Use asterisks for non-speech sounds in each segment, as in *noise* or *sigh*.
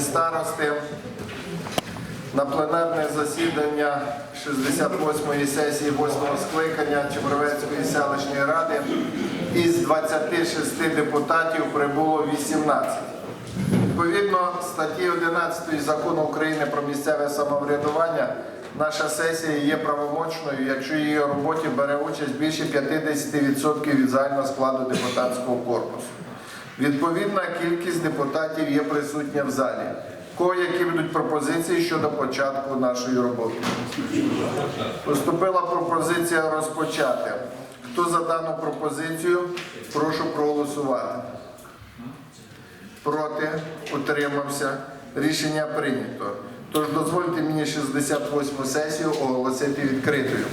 Старости, на пленарне засідання 68-ї сесії 8-го скликання Чемеровецької селищної ради із 26 депутатів прибуло 18. Відповідно статті 11 Закону України про місцеве самоврядування, наша сесія є правомочною, якщо її роботі бере участь більше 50% від загального складу депутатського корпусу. Відповідна кількість депутатів є присутня в залі. Кого які будуть пропозиції щодо початку нашої роботи? Поступила пропозиція розпочати. Хто за дану пропозицію, прошу проголосувати. Проти, утримався. Рішення прийнято. Тож дозвольте мені 68 сесію оголосити відкритою.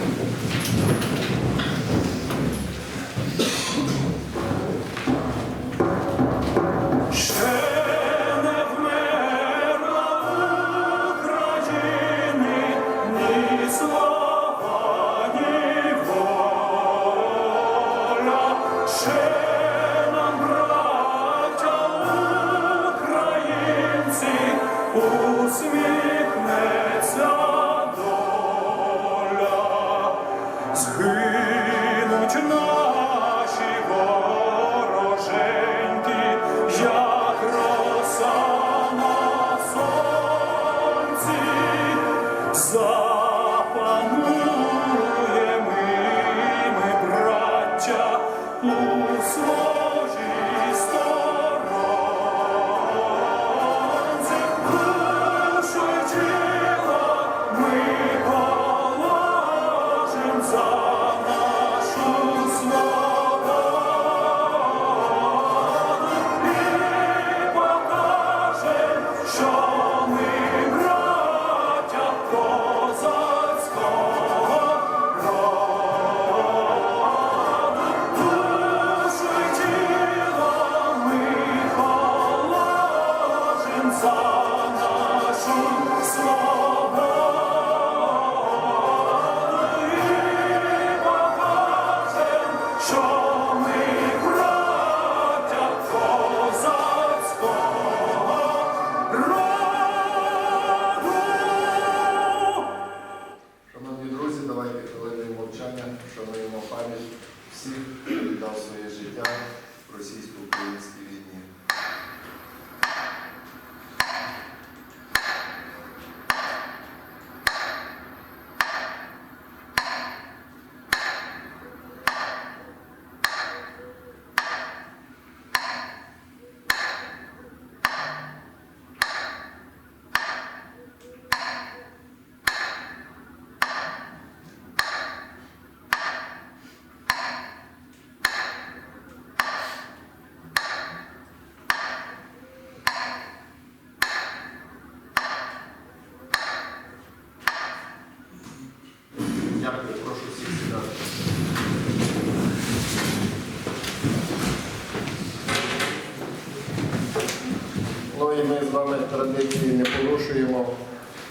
Ми з вами традиції не порушуємо.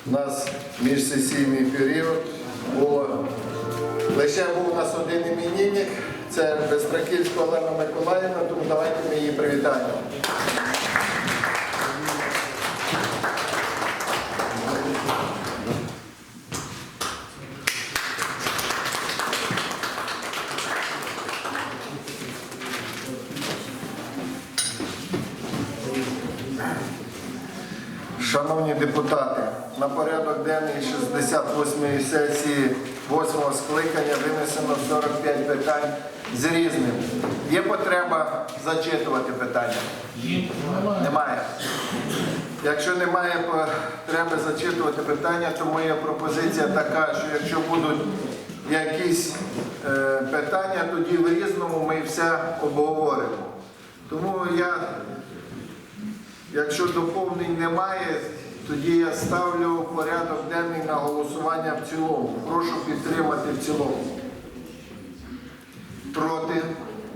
У нас міжсесійний період було лише був у нас один іменинник, це Бестраківська Олена Миколаївна, тому давайте ми її привітаємо. Шановні депутати, на порядок денний 68-ї сесії 8-го скликання винесено 45 питань з різним. Є потреба зачитувати питання? Немає. Якщо немає потреби зачитувати питання, то моя пропозиція така, що якщо будуть якісь е, питання, тоді в різному ми все обговоримо. Тому я Якщо доповнень немає, тоді я ставлю порядок денний на голосування в цілому. Прошу підтримати в цілому. Проти?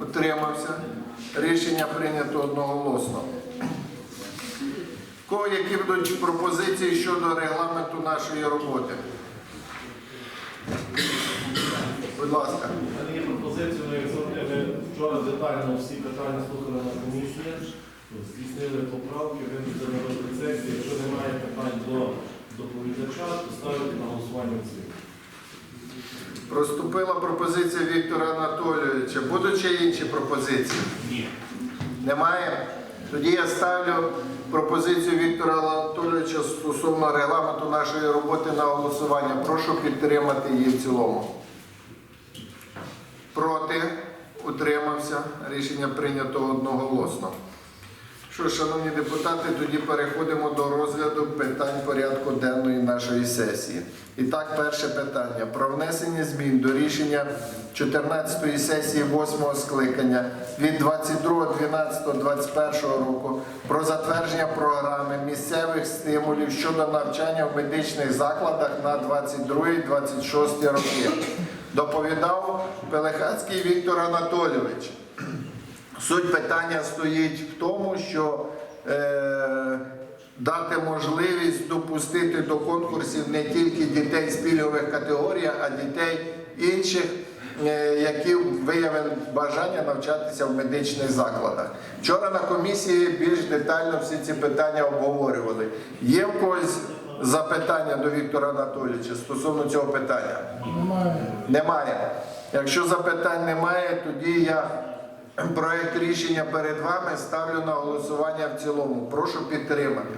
Утримався. Рішення прийнято одноголосно. Кого які будуть пропозиції щодо регламенту нашої роботи? Будь ласка. Є пропозиція, ми ми вчора детально всі питання слухали на комісії, здійснили поправки, винесли на розгляд сесії. Якщо до доповідача, ставити на голосування цілому. Проступила пропозиція Віктора Анатолійовича. Будуть ще інші пропозиції? Ні. Немає? Тоді я ставлю пропозицію Віктора Анатолійовича стосовно регламенту нашої роботи на голосування. Прошу підтримати її в цілому. Проти? Утримався. Рішення прийнято одноголосно. Що, шановні депутати, тоді переходимо до розгляду питань порядку денної нашої сесії. І так, перше питання про внесення змін до рішення 14-ї сесії 8-го скликання від 22.12.21 року про затвердження програми місцевих стимулів щодо навчання в медичних закладах на 22-26 роки. Доповідав Пелехацький Віктор Анатолійович. Суть питання стоїть в тому, що е, дати можливість допустити до конкурсів не тільки дітей з пільгових категорій, а дітей інших, е, які виявили бажання навчатися в медичних закладах. Вчора на комісії більш детально всі ці питання обговорювали. Є в когось запитання до Віктора Анатолійовича стосовно цього питання? Немає. Якщо запитань немає, тоді я проект рішення перед вами ставлю на голосування в цілому. Прошу підтримати.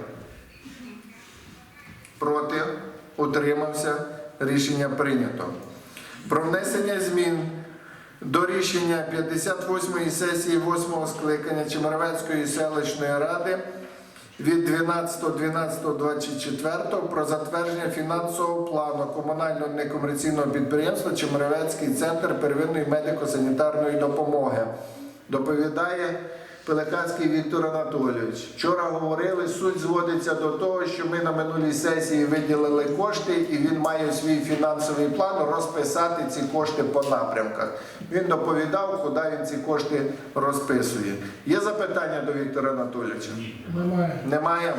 Проти? Утримався. Рішення прийнято. Про внесення змін до рішення 58-ї сесії 8-го скликання Чемеровецької селищної ради від 12.12.24 про затвердження фінансового плану комунального некомерційного підприємства Чемеровецький центр первинної медико-санітарної допомоги. Доповідає Пелеханський Віктор Анатолійович. Вчора говорили, суть зводиться до того, що ми на минулій сесії виділили кошти, і він має свій фінансовий план розписати ці кошти по напрямках. Він доповідав, куди він ці кошти розписує. Є запитання до Віктора Анатолійовича? Немає. Немає.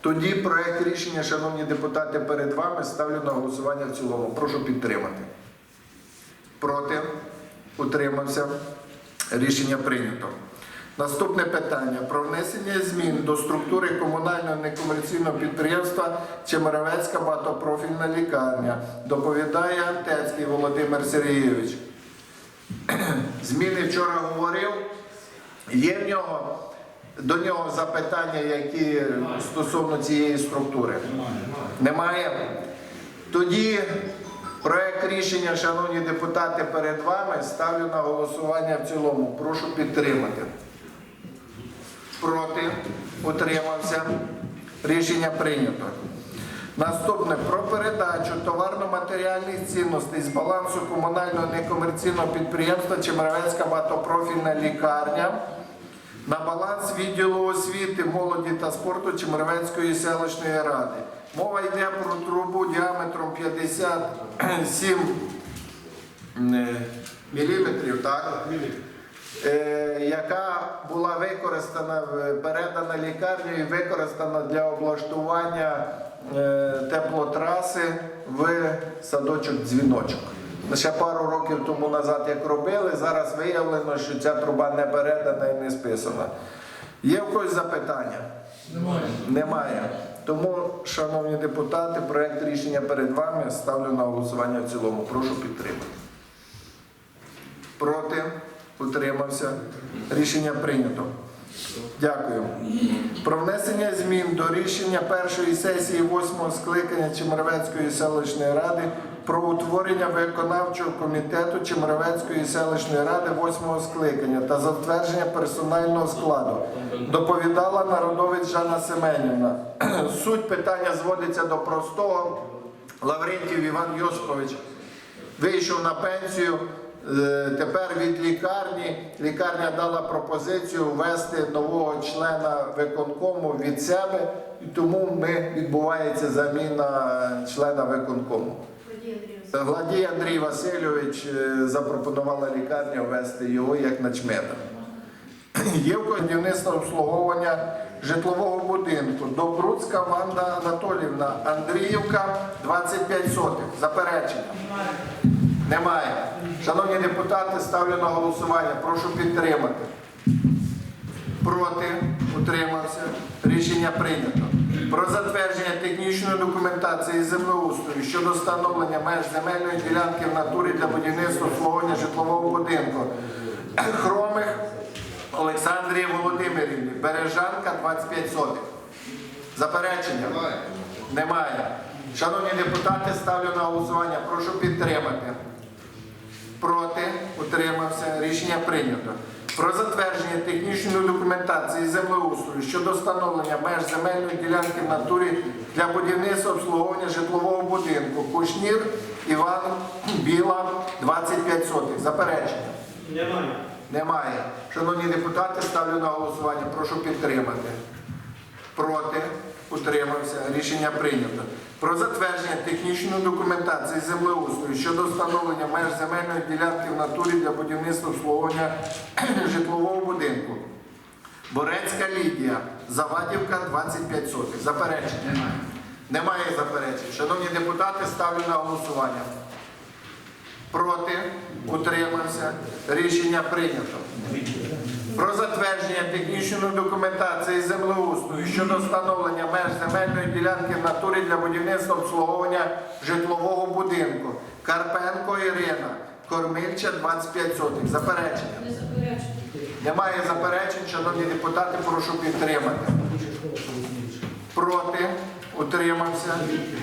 Тоді проект рішення, шановні депутати, перед вами ставлю на голосування в цілому. Прошу підтримати. Проти? Утримався. Рішення прийнято. Наступне питання про внесення змін до структури комунального некомерційного підприємства Чемеровецька багатопрофільна лікарня. Доповідає Антецький Володимир Сергійович. Зміни вчора говорив. Є в нього до нього запитання, які стосовно цієї структури? Немає. Тоді проект рішення, шановні депутати, перед вами ставлю на голосування в цілому. Прошу підтримати. Проти? Утримався. Рішення прийнято. Наступне про передачу товарно-матеріальних цінностей з балансу комунального некомерційного підприємства Чемеровецька багатопрофільна лікарня на баланс відділу освіти, молоді та спорту Чемеровецької селищної ради. Мова йде про трубу діаметром 57 е, міліметрів, так? Е, яка була використана, передана лікарню і використана для облаштування е, теплотраси в садочок дзвіночок. Ще пару років тому назад як робили, зараз виявлено, що ця труба не передана і не списана. Є в когось запитання? Немає. Немає. Тому, шановні депутати, проект рішення перед вами ставлю на голосування в цілому. Прошу підтримати. Проти? Утримався. Рішення прийнято. Дякую. Про внесення змін до рішення першої сесії восьмого скликання Чемеровецької селищної ради про утворення виконавчого комітету Чемеровецької селищної ради восьмого скликання та затвердження персонального складу. Доповідала народовець Жанна Семенівна. *clears throat* Суть питання зводиться до простого. Лаврентів Іван Йосипович вийшов на пенсію. Е, Тепер від лікарні лікарня дала пропозицію ввести нового члена виконкому від себе, і тому ми відбувається заміна члена виконкому. Гладій Андрій Васильович е, запропонувала лікарня ввести його як начмета. Є в будівництво обслуговування житлового будинку. Добруцька Ванда Анатолівна, Андріївка, 25 сотих. Заперечення. Немає. Шановні депутати, ставлю на голосування. Прошу підтримати. Проти? Утримався. Рішення прийнято. Про затвердження технічної документації землеустрою щодо встановлення меж земельної ділянки в натурі для будівництва обслуговування житлового будинку. Хромих Олександрії Володимирівні, Бережанка 25 сотих. Заперечення? Немає. Шановні депутати, ставлю на голосування. Прошу підтримати. Проти? Утримався. Rішення прийнято. Про затвердження технічної документації землеустрою щодо встановлення меж земельної ділянки в натурі для будівництва обслуговування житлового будинку. Кушнір Іван Біла 25 сотих. Заперечення? Немає. Немає. Шановні депутати, ставлю на голосування. Прошу підтримати. Проти? Утримався. Рішення прийнято. Про затвердження технічної документації землеустрою щодо встановлення меж земельної ділянки в натурі для будівництва обслуговування *clears throat* житлового будинку. Борецька Лідія, Завадівка 25 сотих. Заперечень? Немає. Немає заперечень. Шановні депутати, ставлю на голосування. Проти? Утримався. Рішення прийнято. Про затвердження технічної документації землеустрою щодо встановлення меж земельної ділянки в натурі для будівництва обслуговування житлового будинку. Карпенко Ірина, Кормильча 25 сотих. Заперечення. Немає заперечень, шановні депутати, прошу підтримати. Проти? Утримався.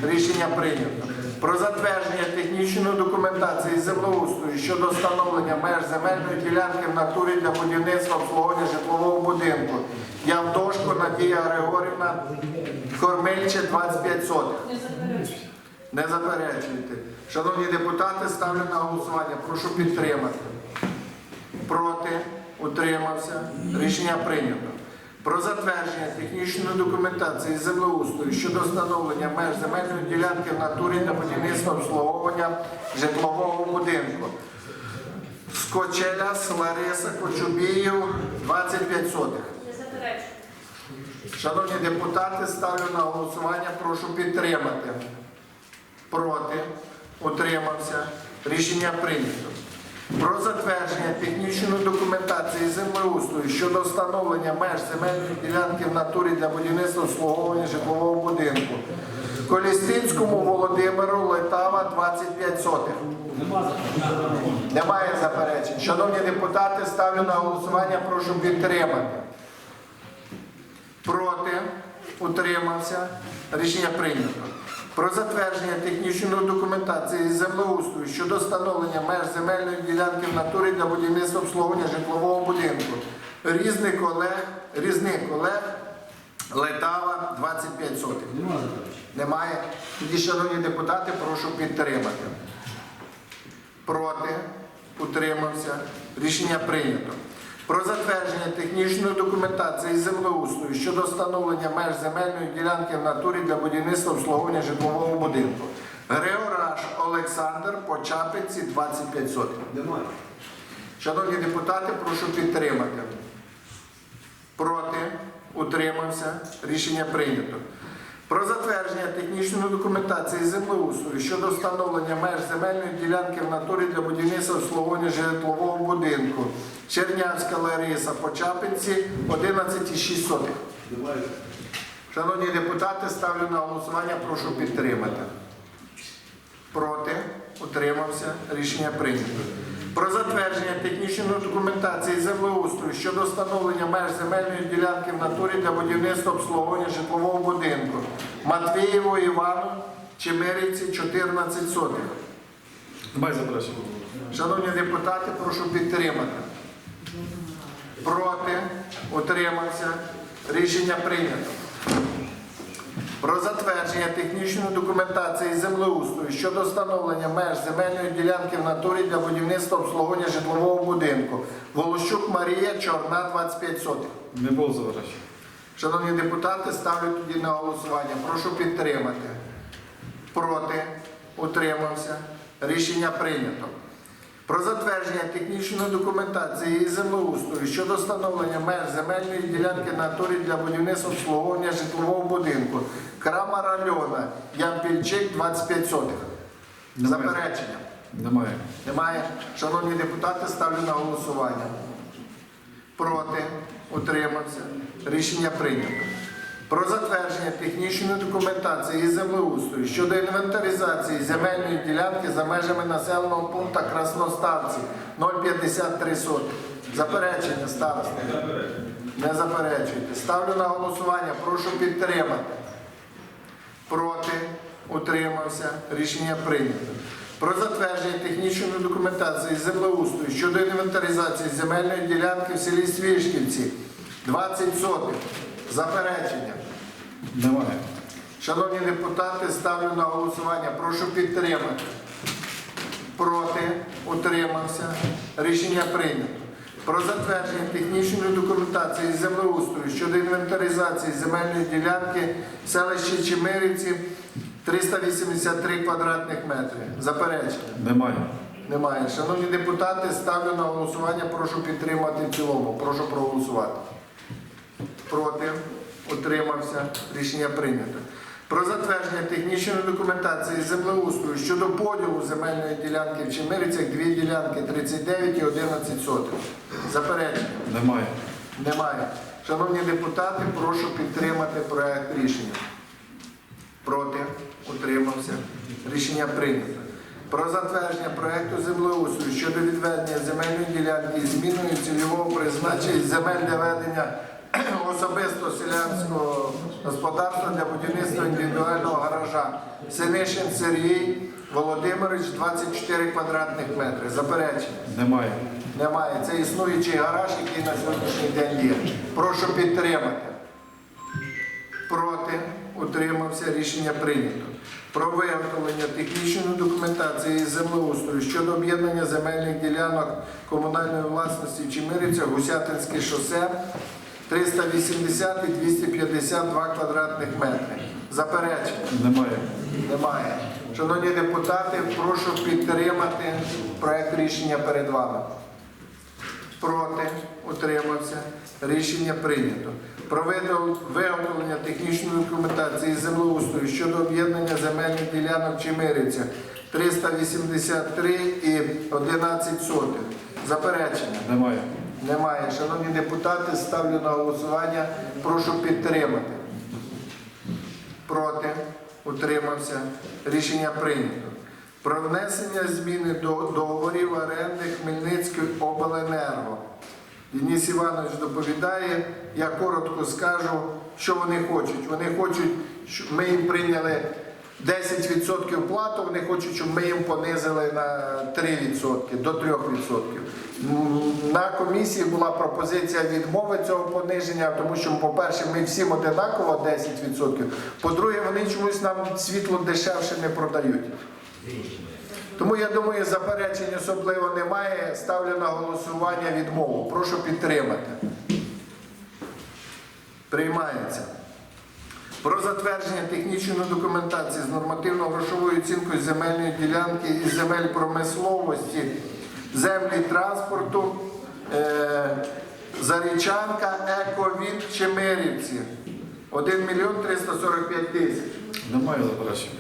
Рішення прийнято. Про затвердження технічної документації землеустрою щодо встановлення меж земельної ділянки в натурі для будівництва обслуговування житлового будинку. Явдошко Надія Григорівна, Кормильче 25 сотих. Не. Не заперечуйте. Шановні депутати, ставлю на голосування. Прошу підтримати. Проти? Утримався. Рішення прийнято. Про затвердження технічної документації землеустрою щодо встановлення меж земельної ділянки в натурі для будівництва обслуговування житлового будинку. Скочеля, Лариса, Кочубіїв, 25 сотих. Шановні депутати, ставлю на голосування, прошу підтримати. Проти, утримався. Рішення прийнято. Про затвердження технічної документації землеустрою щодо встановлення меж земельної ділянки в натурі для будівництва обслуговування житлового будинку. Колістинському Володимиру Летава 25 сотих. Немає заперечень. Шановні депутати, ставлю на голосування, прошу підтримати. Проти, утримався. Рішення прийнято. Про затвердження технічної документації землеустрою щодо встановлення меж земельної ділянки в натурі для будівництва обслуговування житлового будинку. Різник Олег, Різник Олег, Летава, 25 сотих. Немає. Тоді, шановні депутати, прошу підтримати. Проти, утримався. Рішення прийнято. Про затвердження технічної документації землеустрою щодо встановлення меж земельної ділянки в натурі для будівництва обслуговування житлового будинку. Греораш Олександр по Чапиці 25 сотень. Шановні депутати, прошу підтримати. Проти, утримався. Рішення прийнято. Про затвердження технічної документації землеустрою щодо встановлення меж земельної ділянки в натурі для будівництва обслуговування житлового будинку. Чернявська Лариса по Чапинці 11,6. Шановні депутати, ставлю на голосування, прошу підтримати. Проти, утримався, рішення прийнято. Про затвердження технічної документації землеустрою щодо встановлення меж земельної ділянки в натурі для будівництва обслуговування житлового будинку. Матвієву Івану, Чемерівці, 14 сотих. Шановні депутати, прошу підтримати. Проти, утримався, рішення прийнято. Про затвердження технічної документації землеустрою щодо встановлення меж земельної ділянки в натурі для будівництва обслуговування житлового будинку. Волощук Марія, Чорна, 25 сотих. Не було заперечень. Шановні депутати, ставлю тоді на голосування. Прошу підтримати. Проти, утримався. Рішення прийнято. Про затвердження технічної документації і землеустрою щодо встановлення меж земельної ділянки на натурі для будівництва обслуговування житлового будинку. Крамар Альона, Ямпільчик, 25 сотих. Заперечення. Немає. Немає. Шановні депутати, ставлю на голосування. Проти, утримався. Рішення прийнято. Про затвердження технічної документації і землеустрою щодо інвентаризації земельної ділянки за межами населеного пункту Красноставці 0,53 сотих. Заперечення старости. Не заперечуйте. Ставлю на голосування. Прошу підтримати. Проти. Утримався. Рішення прийнято. Про затвердження технічної документації землеустрою щодо інвентаризації земельної ділянки в селі Свішківці 20 сотих. Заперечення. Немає. Шановні депутати, ставлю на голосування. Прошу підтримати. Проти. Утримався. Рішення прийнято. Про затвердження технічної документації з землеустрою щодо інвентаризації земельної ділянки в селищі Чемирівці 383 квадратних метри. Заперечення. Немає. Немає. Шановні депутати, ставлю на голосування. Прошу підтримати в цілому. Прошу проголосувати. Проти. Утримався. Рішення прийнято. Про затвердження технічної документації землеустрою щодо поділу земельної ділянки в Чемирицях, дві ділянки 39 і 11 сотих. Заперечення. Немає. Немає. Шановні депутати, прошу підтримати проект рішення. Проти? Утримався. Рішення прийнято. Про затвердження проекту землеустрою щодо відведення земельної ділянки і зміною цільового призначення земель для ведення *clears throat* особисто селянського господарства для будівництва індивідуального гаража. Синишин Сергій Володимирович, 24 квадратних метри. Заперечення. Немає. Немає. Це існуючий гараж, який на сьогоднішній день є. Прошу підтримати. Проти. Утримався. Рішення прийнято. Про виготовлення технічної документації із землеустрою щодо об'єднання земельних ділянок комунальної власності в Чемирівцях, Гусятинське шосе 380 і 252 квадратних метри. Заперечення. Немає. Немає. Шановні депутати, прошу підтримати проект рішення перед вами. Проти, утримався. Рішення прийнято. Про видал- виготовлення технічної документації землеустрою щодо об'єднання земельних ділянок Чемириця 383 і 11 сотих. Заперечення. Немає. Немає. Шановні депутати, ставлю на голосування. Прошу підтримати. Проти. Утримався. Рішення прийнято. Про внесення зміни до договорів оренди Хмельницької обленерго. Денис Іванович доповідає. Я коротко скажу, що вони хочуть. Вони хочуть, щоб ми їм прийняли 10% плату, вони хочуть, щоб ми їм понизили на 3%, до 3%. На комісії була пропозиція відмови цього пониження, тому що, по-перше, ми всім одинаково 10%. По-друге, вони чомусь нам світло дешевше не продають. Тому я думаю, заперечень особливо немає. Ставлю на голосування відмову. Прошу підтримати. Приймається. Про затвердження технічної документації з нормативно-грошовою оцінкою земельної ділянки і земель промисловості, землі транспорту, е, Зарічанка, Ековід, Чемерівці. 1 мільйон 345 тисяч. Немає заперечень.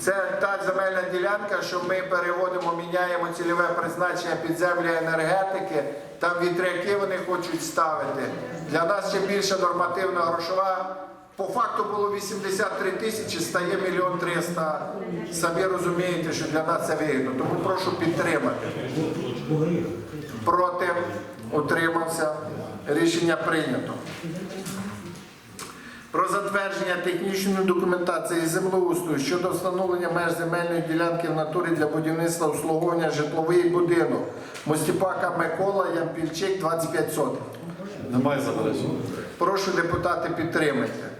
Це та земельна ділянка, що ми переводимо, міняємо цільове призначення під землі енергетики. Там вітряки вони хочуть ставити. Для нас ще більше нормативна грошова. По факту було 83 тисячі, стає мільйон 300. Самі розумієте, що для нас це вигідно. Тому прошу підтримати. Проти утримався. Рішення прийнято. Про затвердження технічної документації землеустрою щодо встановлення меж земельної ділянки в натурі для будівництва обслуговування житловий будинок. Мостіпака Микола Ямпільчик 25 сотих. Немає заперечень. Прошу депутати підтримати.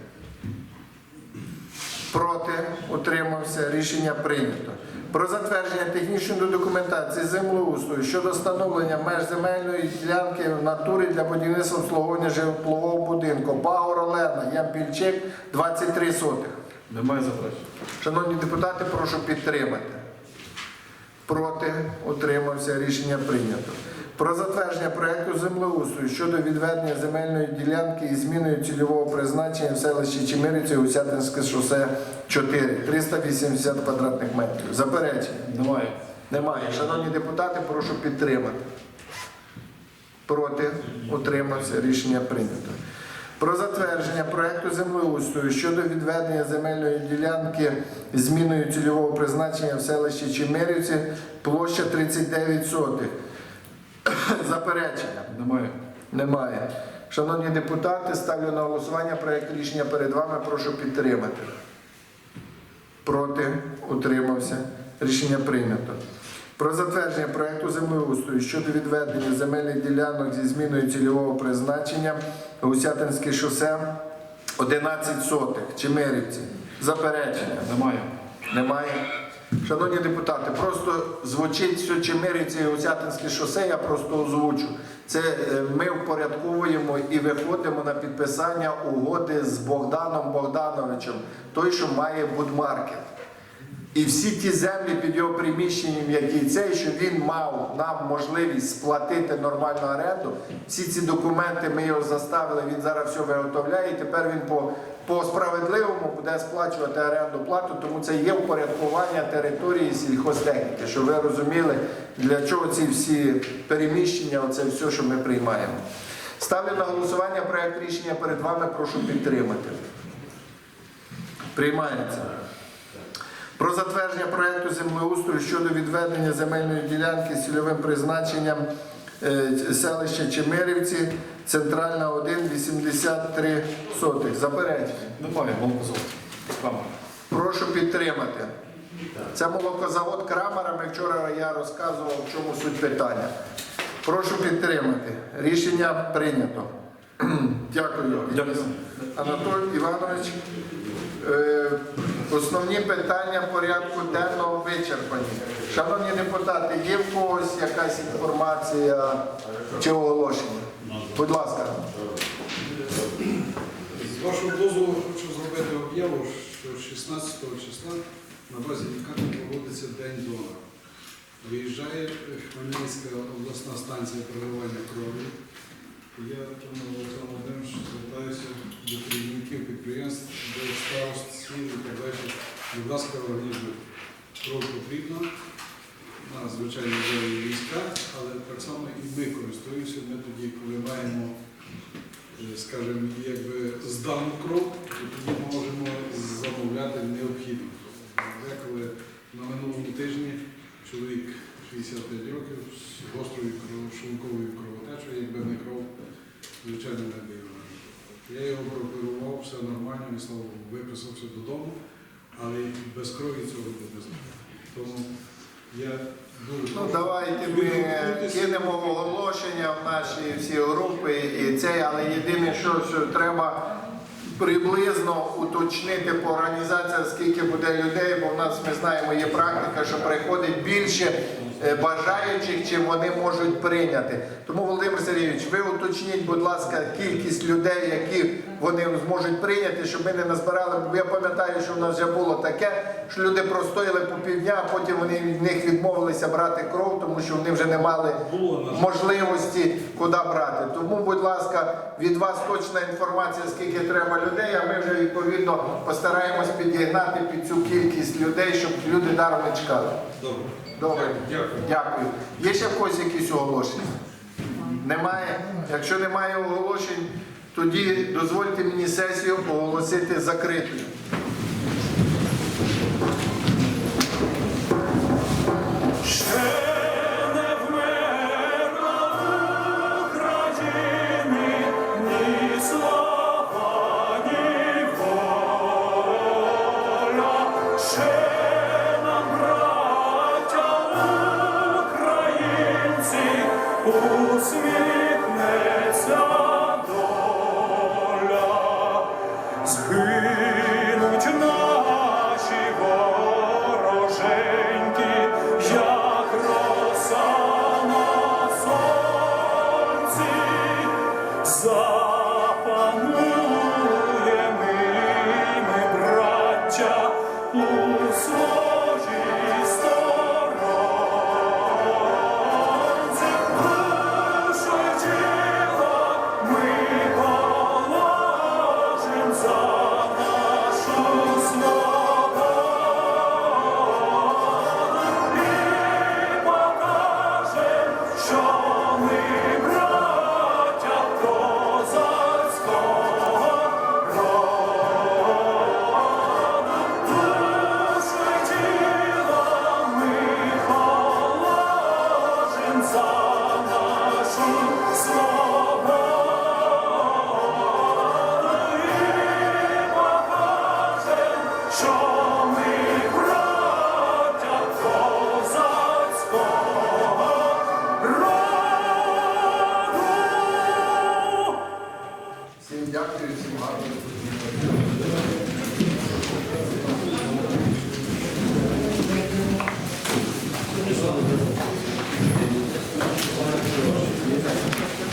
Проти утримався. Рішення прийнято. Про затвердження технічної документації землеустрою щодо встановлення меж земельної ділянки в натурі для будівництва обслуговування житлового будинку. Багор Олена, Ямпільчик 23 сотих. Немає заперечень. Шановні депутати, прошу підтримати. Проти утримався. Рішення прийнято. Про затвердження проекту землеустрою щодо відведення земельної ділянки і зміною цільового призначення в селищі Чемирівці Гусятинське шосе 4, 380 квадратних метрів. Заперечення? Немає. Немає. Шановні депутати, прошу підтримати. Проти утримався. Рішення прийнято. Про затвердження проекту землеустрою щодо відведення земельної ділянки зміною цільового призначення в селищі Чемерівці площа 39 сотих. *laughs* Заперечення. Немає. Немає. Шановні депутати, ставлю на голосування проект рішення перед вами. Прошу підтримати. Проти? Утримався. Рішення прийнято. Про затвердження проекту землеустрою щодо відведення земельних ділянок зі зміною цільового призначення Гусятинське шосе 11 сотих. Чемерівці. Заперечення. Немає. Немає. Шановні депутати, просто звучить все Чемерівці і Осятинське шосе, я просто озвучу. Це е, ми впорядковуємо і виходимо на підписання угоди з Богданом Богдановичем, той, що має будмаркет. І всі ті землі під його приміщенням, які цей, що він мав нам можливість сплатити нормальну оренду. Всі ці документи ми його заставили, він зараз все виготовляє. І тепер він по, по справедливому буде сплачувати оренду плату, тому це є упорядкування території сільхозтехніки, щоб ви розуміли, для чого ці всі переміщення, оце все, що ми приймаємо. Ставлю на голосування проект рішення перед вами, прошу підтримати. Приймається. Про затвердження проекту землеустрою щодо відведення земельної ділянки з цільовим призначенням е, селища Чемерівці, центральна 1, 83 сотих. Заперечення. Немає. Молокозавод. Прошу підтримати. Це молокозавод Крамера. Ми вчора я розказував, в чому суть питання. Прошу підтримати. Рішення прийнято. Дякую. Дякую. Анатолій Іванович. Основні питання порядку денного вичерпані. Шановні депутати, є в когось якась інформація чи оголошення? Будь ласка. З вашого дозволу хочу зробити об'яву, що 16 числа на базі лікарні проводиться День донора. Виїжджає Хмельницька обласна станція переливання крові. Я тому Олександр Володимирович звертаюся до керівників підприємств, до старост сіл і так далі. Будь ласка, організуйте. Кров потрібна. На звичайно вже війська, але так само і ми користуємося. Ми тоді, коли маємо е, скажімо, якби здану кров, то тоді ми можемо замовляти необхідну кров. Деколи на минулому тижні чоловік 65 років з гострою кров, шлунковою кровотечею, якби не кров, звичайно, не би. Я його прооперував, все нормально, він слава Богу, виписався додому, але без крові цього не знаю. Тому я дуже Ну, давайте ми кинемо оголошення в наші всі групи і це, але єдине, що, що треба приблизно уточнити по організаціях, скільки буде людей, бо в нас ми знаємо, є практика, що приходить більше бажаючих, чим вони можуть прийняти. Тому, Володимир Сергійович, ви уточніть, будь ласка, кількість людей, які вони зможуть прийняти, щоб ми не назбирали. Бо я пам'ятаю, що в нас вже було таке, що люди простояли по півдня, а потім вони від них відмовилися брати кров, тому що вони вже не мали можливості куди брати. Тому, будь ласка, від вас точна інформація, скільки треба людей, а ми вже відповідно постараємось підігнати під цю кількість людей, щоб люди даром не чекали. Добре. Добре, Дякую. дякую. Є ще в когось якісь оголошення? Немає? Якщо немає оголошень, тоді дозвольте мені сесію оголосити закритою. Ще українці, усміхнемося strong.